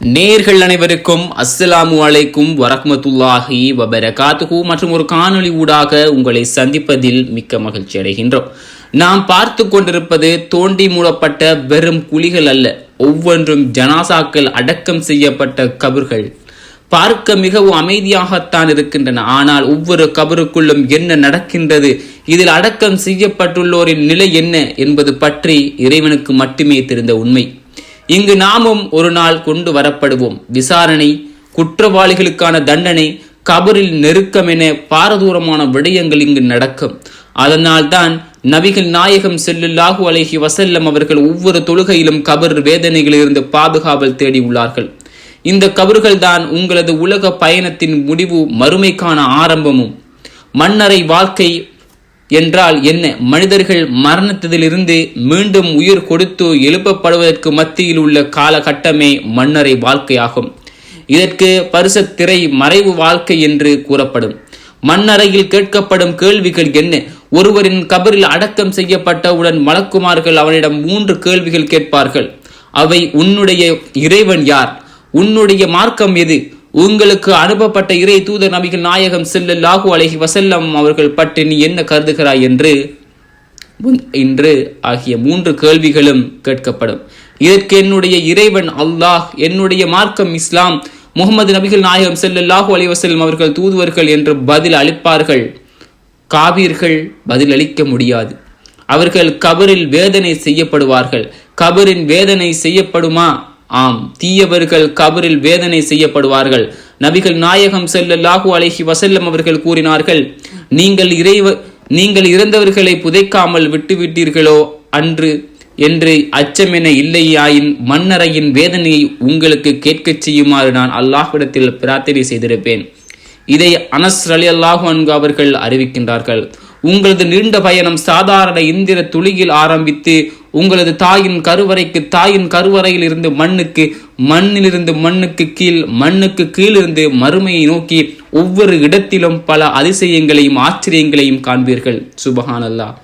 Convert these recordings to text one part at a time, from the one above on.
நேர்கள் அனைவருக்கும் அஸ்ஸலாமு அலைக்கும் வரஹமத்துல்லாஹி வபரகாத்துகு மற்றும் ஒரு காணொளி ஊடாக உங்களை சந்திப்பதில் மிக்க மகிழ்ச்சி அடைகின்றோம். நாம் பார்த்து கொண்டிருப்பது தோண்டி மூடப்பட்ட வெறும் குழிகள் அல்ல ஒவ்வொன்றும் ஜனாசாக்கள் அடக்கம் செய்யப்பட்ட கபர்கள். பார்க்க மிகவும் அமைதியாகத்தான் இருக்கின்றன ஆனால் ஒவ்வொரு கபருக்குள்ளும் என்ன நடக்கின்றது இதில் அடக்கம் செய்யப்பட்டுள்ளோரின் நிலை என்ன என்பது பற்றி இறைவனுக்கு மட்டுமே தெரிந்த உண்மை. இங்கு நாமும் ஒரு நாள் கொண்டு வரப்படுவோம். விசாரணை குற்றவாளிகளுக்கான தண்டனை கபரில் நெருக்கம் என பாரதூரமான விடயங்கள் இங்கு நடக்கும். அதனால்தான் நபிகள் நாயகம் செல்லுல்லாஹு அலஹி வசல்லம் அவர்கள் ஒவ்வொரு தொழுகையிலும் கபர் வேதனைகளிலிருந்து பாதுகாவல் தேடி உள்ளார்கள். இந்த கபர்கள் தான் உங்களது உலக பயணத்தின் முடிவு மறுமைக்கான ஆரம்பமும். மன்னரை வாழ்க்கை என்றால் என்ன? மனிதர்கள் மரணத்திலிருந்து மீண்டும் உயிர் கொடுத்து எழுப்பப்படுவதற்கு மத்தியில் உள்ள காலகட்டமே மன்னரை வாழ்க்கையாகும். இதற்கு பரிசத்திரை மறைவு வாழ்க்கை என்று கூறப்படும். மண்ணறையில் கேட்கப்படும் கேள்விகள் என்ன? ஒருவரின் கபரில் அடக்கம் செய்யப்பட்டவுடன் மலக்குமார்கள் அவனிடம் மூன்று கேள்விகள் கேட்பார்கள். அவை உன்னுடைய இறைவன் யார்? உன்னுடைய மார்க்கம் எது? உங்களுக்கு அனுப்பப்பட்ட இறை தூதர் நபிகள் நாயகம் செல்லல்லாஹு அலைஹி வசல்லம் அவர்கள் பற்றி நீ என்ன கருதுகிறாய் என்று இன்று ஆகிய மூன்று கேள்விகளும் கேட்கப்படும். இதற்கு என்னுடைய இறைவன் அல்லாஹ் என்னுடைய மார்க்கம் இஸ்லாம் முகமது நபிகள் நாயகம் செல்லல்லாஹு அலைஹி வஸல்லம் அவர்கள் தூதுவர்கள் என்று பதில் அளிப்பார்கள். காபீர்கள் பதில் அளிக்க முடியாது. அவர்கள் கபரில் வேதனை செய்யப்படுவார்கள். கபரின் வேதனை செய்யப்படுமா? ஆம் தீயவர்கள் கபரில் வேதனை செய்யப்படுவார்கள். நபிகள் நாயகம் செல்லல்லாஹு அலைஹி வசல்லம் அவர்கள் கூறினார்கள் நீங்கள் இறைவ நீங்கள் இறந்தவர்களை புதைக்காமல் விட்டுவிட்டீர்களோ அன்று? என்று அச்சமென இல்லையாயின் மன்னரையின் வேதனையை உங்களுக்கு கேட்கச் செய்யுமாறு நான் அல்லாஹ்விடத்தில் பிரார்த்தனை செய்திருப்பேன். இதை அனஸ் அலி அல்லாஹு அன்கு அவர்கள் அறிவிக்கின்றார்கள். உங்களது நீண்ட பயணம் சாதாரண இந்திர துளியில் ஆரம்பித்து உங்களது தாயின் கருவறைக்கு தாயின் கருவறையில் இருந்து மண்ணுக்கு மண்ணிலிருந்து மண்ணுக்கு கீழ் மண்ணுக்கு கீழிருந்து மறுமையை நோக்கி ஒவ்வொரு இடத்திலும் பல அதிசயங்களையும் ஆச்சரியங்களையும் காண்பீர்கள். சுபஹான் அல்லாஹ்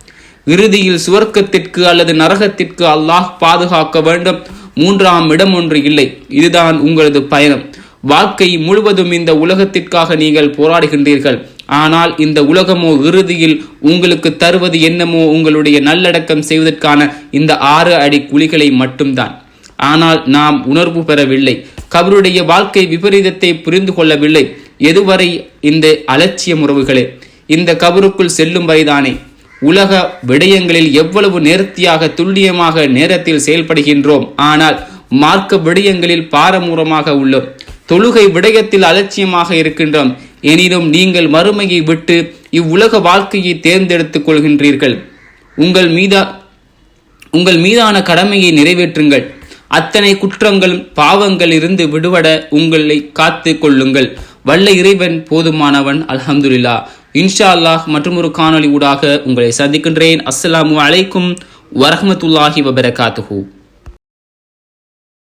இறுதியில் சுவர்க்கத்திற்கு அல்லது நரகத்திற்கு அல்லாஹ் பாதுகாக்க வேண்டும். மூன்றாம் இடம் ஒன்று இல்லை. இதுதான் உங்களது பயணம். வாழ்க்கை முழுவதும் இந்த உலகத்திற்காக நீங்கள் போராடுகின்றீர்கள். ஆனால் இந்த உலகமோ இறுதியில் உங்களுக்கு தருவது என்னமோ உங்களுடைய நல்லடக்கம் செய்வதற்கான இந்த ஆறு அடி குழிகளை மட்டும்தான். ஆனால் நாம் உணர்வு பெறவில்லை. கபருடைய வாழ்க்கை விபரீதத்தை புரிந்து கொள்ளவில்லை. எதுவரை இந்த அலட்சிய உறவுகளே இந்த கபருக்குள் செல்லும் வரைதானே? உலக விடயங்களில் எவ்வளவு நேர்த்தியாக துல்லியமாக நேரத்தில் செயல்படுகின்றோம். ஆனால் மார்க்க விடயங்களில் பாரமூரமாக உள்ளோம். தொழுகை விடயத்தில் அலட்சியமாக இருக்கின்றோம். எனினும் நீங்கள் மறுமையை விட்டு இவ்வுலக வாழ்க்கையை தேர்ந்தெடுத்துக் கொள்கின்றீர்கள். உங்கள் மீதா உங்கள் மீதான கடமையை நிறைவேற்றுங்கள். அத்தனை குற்றங்கள் பாவங்கள் இருந்து விடுபட உங்களை காத்து கொள்ளுங்கள். வல்ல இறைவன் போதுமானவன் அலமதுல்லா இன்ஷா அல்லாஹ் மற்றும் ஒரு காணொளி ஊடாக உங்களை சந்திக்கின்றேன். அஸ்ஸலாமு அலைக்கும் வரஹ்மத்துல்லாஹி வபரகாத்துஹூ.